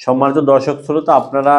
সম্মানিত দর্শক শ্রোতা, আপনারা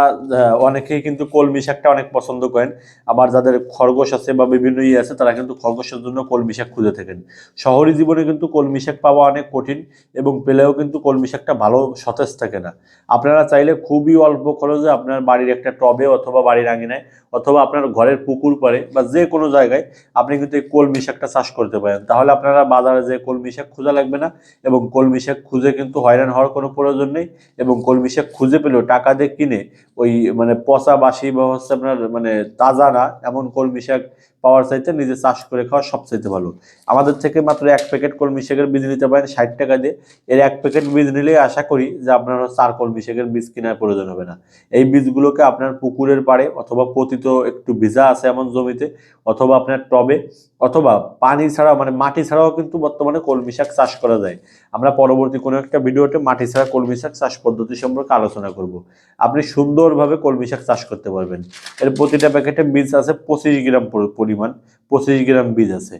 অনেকেই কিন্তু কলমি শাকটা অনেক পছন্দ করেন। আবার যাদের খরগোশ আছে বা বিভিন্ন ইয়ে আছে, তারা কিন্তু খরগোশের জন্য কলমি শাক খুঁজে থাকেন। শহরি জীবনে কিন্তু কলমি শাক পাওয়া অনেক কঠিন এবং পেলেও কিন্তু কলমি শাকটা ভালো সতেজ থাকে না। আপনারা চাইলে খুবই অল্প খরচে আপনার বাড়ির একটা টবে অথবা বাড়ির আঙিনায় অথবা আপনার ঘরের পুকুর পাড়ে বা যে কোনো জায়গায় আপনি কিন্তু এই কলমি শাকটা চাষ করতে পারেন। তাহলে আপনারা বাজারে যে কলমি শাক খোঁজা লাগবে না এবং কলমি শাক খুঁজে কিন্তু হয়রান হওয়ার কোনো প্রয়োজন নেই এবং কলমি শাক খুঁজে পেলেও টাকা দিয়ে কিনে ওই মানে পচা বাসি বা হচ্ছে আপনার মানে তাজা না, এমন কলমি শাক পাওয়ার চাইতে নিজে চাষ করে খাওয়া সবচাইতে ভালো। আমাদের থেকে মাত্র এক প্যাকেট কলমি শাকের বীজ নিতে পারেন ষাট টাকা দিয়ে। এর এক প্যাকেট বীজ নিলে আশা করি যে আপনার চার কলমি শাকের বীজ কেনার প্রয়োজন হবে না। এই বীজগুলোকে আপনার পুকুরের পাড়ে অথবা পতিত একটু ভিজা আছে এমন জমিতে অথবা আপনার টবে অথবা পানি ছাড়া মানে মাটি ছাড়াও কিন্তু বর্তমানে কলমি শাক চাষ করা যায়। আমরা পরবর্তী কোনো একটা ভিডিওতে মাটি ছাড়া কলমি শাক চাষ পদ্ধতি সম্পর্কে আলোচনা করব। আপনি সুন্দরভাবে কলমি শাক চাষ করতে পারবেন। এর প্রতিটা প্যাকেটে বীজ আছে পঁচিশ গ্রাম পরি- পরিমাণ পঁচিশ গ্রাম বীজ আছে।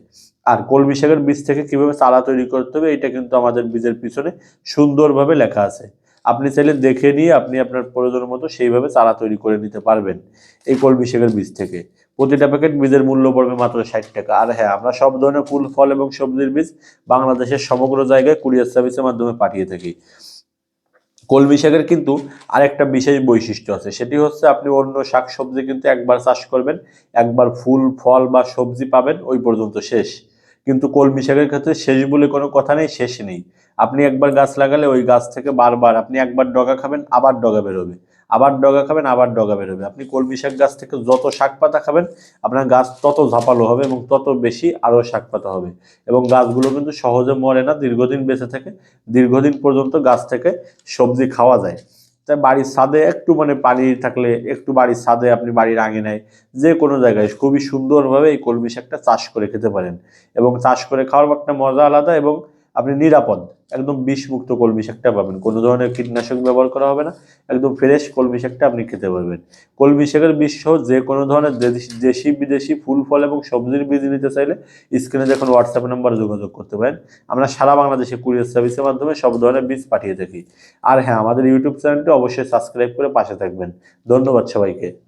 আর কলমি শাকের বীজ থেকে কীভাবে চারা তৈরি করতে হবে, এটা কিন্তু আমাদের বীজের পিছনে সুন্দরভাবে লেখা আছে। আপনি চাইলে দেখে নিয়ে আপনি আপনার প্রয়োজন মতো সেইভাবে চারা তৈরি করে নিতে পারবেন এই কলমি শাকের বীজ থেকে। প্রতিটা প্যাকেট বীজের মূল্য পড়বে মাত্র ষাট টাকা। আর হ্যাঁ আমরা সব ধরনের ফুল, ফল এবং সবজির বীজ বাংলাদেশের সমগ্র জায়গায় কুরিয়ার সার্ভিসের মাধ্যমে পাঠিয়ে থাকি। কলমি শাকের কিন্তু আরেকটা বিশেষ বৈশিষ্ট্য আছে। সেটি হচ্ছে আপনি অন্য শাক সবজি কিন্তু একবার চাষ করবেন, একবার ফুল, ফল বা সবজি পাবেন, ওই পর্যন্ত শেষ। কিন্তু কলমি শাকের ক্ষেত্রে শেষ বলে কোনো কথা নেই, শেষ নেই। আপনি একবার গাছ লাগালে ওই গাছ থেকে বারবার আপনি একবার ডগা খাবেন, আবার ডগা বেরোবে। আবার ডগা খাবেন, আবার ডগা বেরোবে আপনি কলমি শাক গাছ থেকে যত শাক পাতা খাবেন, আপনার গাছ তত ঝাপালো হবে এবং তত বেশি আরও শাক পাতা হবে। এবং গাছগুলো কিন্তু সহজে মরে না, দীর্ঘদিন বেঁচে থাকে, দীর্ঘদিন পর্যন্ত গাছ থেকে সবজি খাওয়া যায়। তাই বাড়ির ছাদে একটু মানে পানি থাকলে, একটু বাড়ির ছাদে আপনি বাড়ির আঙিনায় যে কোনো জায়গায় খুবই সুন্দরভাবে এই কলমি শাকটা চাষ করে খেতে পারেন। এবং চাষ করে খাওয়ার একটা মজা আলাদা এবং আপনি নিরাপদ, একদম বিষমুক্ত কলমি শাকটা পাবেন। কোনো ধরনের কীটনাশক ব্যবহার করা হবে না, একদম ফ্রেশ কলমি শাকটা আপনি খেতে পারবেন। কলমি শাকের বীজ সহ যে কোনো ধরনের দেশি- দেশি, বিদেশি ফুল, ফল এবং সবজির বীজ নিতে চাইলে স্ক্রিনে দেখুন হোয়াটসঅ্যাপ নাম্বারে যোগাযোগ করতে পারেন। আমরা সারা বাংলাদেশে কুরিয়ার সার্ভিসের মাধ্যমে সব ধরনের বীজ পাঠিয়ে থাকি। আর হ্যাঁ আমাদের ইউটিউব চ্যানেলটি অবশ্যই সাবস্ক্রাইব করে পাশে থাকবেন। ধন্যবাদ সবাইকে।